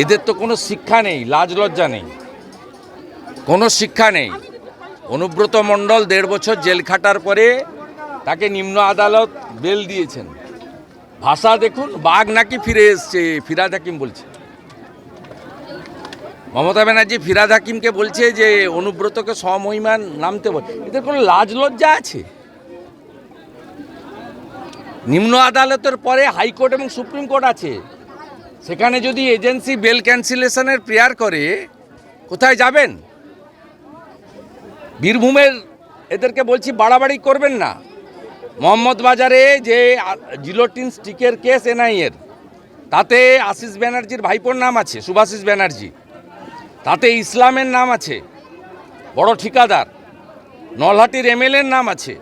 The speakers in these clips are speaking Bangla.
এদের তো কোনো শিক্ষা নেই, লাজ লজ্জা নেই। কোনো শিক্ষা নেই। অনুব্রত মণ্ডল দেড় বছর জেল খাটার পরে তাকে নিম্ন আদালত বেল দিয়েছেন। ভাষা দেখুন, বাঘ নাকি ফিরে এসছে, ফিরাদ হাকিম বলছে। মমতা ব্যানার্জি ফিরাদ হাকিমকে বলছে যে, অনুব্রতকে সমহিমান নামতে বল এদের কোনো লাজ লজ্জা আছে? নিম্ন আদালতের পরে হাইকোর্ট এবং সুপ্রিম কোর্ট আছে। সেখানে যদি এজেন্সি বেল ক্যান্সেলেশনের প্রেয়ার করে, কোথায় যাবেন? বীরভূমের এদেরকে বলছি বাড়াবাড়ি করবেন না। মোহাম্মদ বাজারে যে জিলোটিন স্টিকের কেস এনআইএর, তাতে আশিস ব্যানার্জির ভাইপোর নাম আছে, সুভাষিস ব্যানার্জি। তাতে ইসলামের নাম আছে, বড় ঠিকাদার। নলহাটির এমএলএর নাম আছে,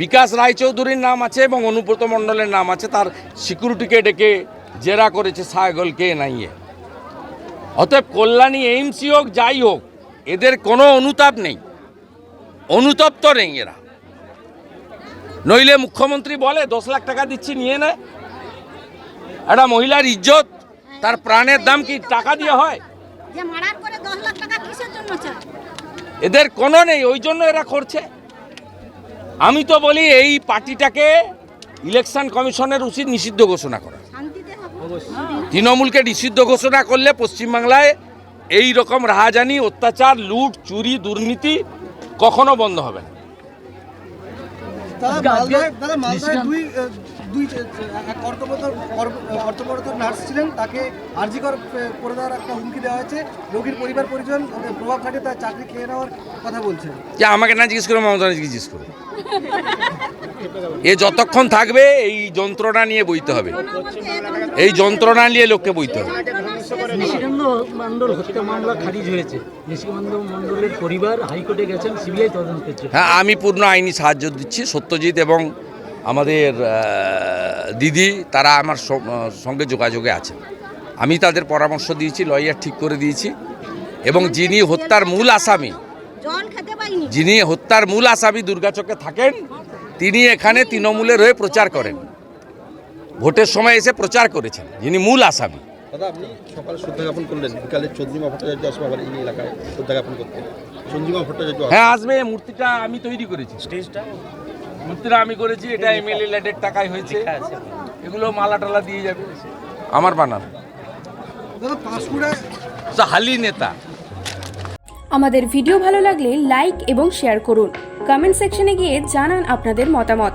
বিকাশ রায়চৌধুরীর নাম আছে এবং অনুব্রত মণ্ডলের নাম আছে, তার সিকিউরিটিকে ডেকে জেরা করেছে সায়গলকে নাইয়ে অতএব কল্যাণী এইমসি হোক যাই হোক এদের কোনো অনুতাপ নেই। অনুতপ্ত নেই এরা। নইলে মুখ্যমন্ত্রী বলে দশ লাখ টাকা দিচ্ছি নিয়ে নেয় একটা মহিলার ইজ্জত তার প্রাণের দাম কি টাকা দিয়ে হয়? এদের কোনো নেই ওই জন্য এরা করছে। আমি তো বলি এই পার্টিটাকে ইলেকশন কমিশনের উচিত নিষিদ্ধ ঘোষণা করা। তৃণমূলকে নিষিদ্ধ ঘোষণা করলে পশ্চিমবাংলায় এই রকম রাহাজানি অত্যাচার লুট চুরি দুর্নীতি কখনো বন্ধ হবে না। দুই কর্তব্যরত নার্স ছিলেন। তাকে আর্জিকর করে দেওয়ার একটা হুমকি দেওয়া হয়েছে। রোগীর পরিবার পরিজন প্রভাব খাটিয়ে তার চাকরি খেয়ে নেওয়ার কথা বলছেন। যে আমাকে না জিজ্ঞেস করে মমতা জিজ্ঞেস করে। এ যতক্ষণ থাকবে এই যন্ত্রণা নিয়ে বইতে হবে। এই যন্ত্রণা নিয়ে লোককে বইতে হবে। নিশিকান্ত হত্যা মামলা খারিজ হয়েছে নিশিকান্ত পরিবার হাইকোর্টে গেছেন সিবিআই তদন্তের জন্য হ্যাঁ আমি পূর্ণ আইনি সাহায্য দিচ্ছি। সত্যজিৎ এবং আমাদের দিদি, তারা আমার সঙ্গে যোগাযোগে আছেন। আমি তাদের পরামর্শ দিয়েছি, লয়ার ঠিক করে দিয়েছি। এবং যিনি হত্যার মূল আসামি, যিনি হত্যার মূল আসামি দুর্গাচকে থাকেন, তিনি এখানে তৃণমূলের হয়ে প্রচার করেন। ভোটের সময় এসে প্রচার করেছেন যিনি মূল আসামি। দাদা আপনি সকালে করলেন বিকালে চন্দ্রিমা ভট্টাচার্য আসবে আবার এই এলাকায় শ্রদ্ধা করতে। চন্দ্রিমা ভট্টাচার্য হ্যাঁ আসবে মূর্তিটা আমি তৈরি করেছি। স্টেজটা? মূর্তিটা আমি করেছি এটা এমএলএ ল্যাডের টাকায় হয়েছে। এগুলো মালা টালা দিয়ে যাবে। আমার বানানো। আচ্ছা, হালি নেতা। আমাদের ভিডিও ভালো লাগলে লাইক এবং শেয়ার করুন। কমেন্ট সেকশনে গিয়ে জানান আপনাদের মতামত।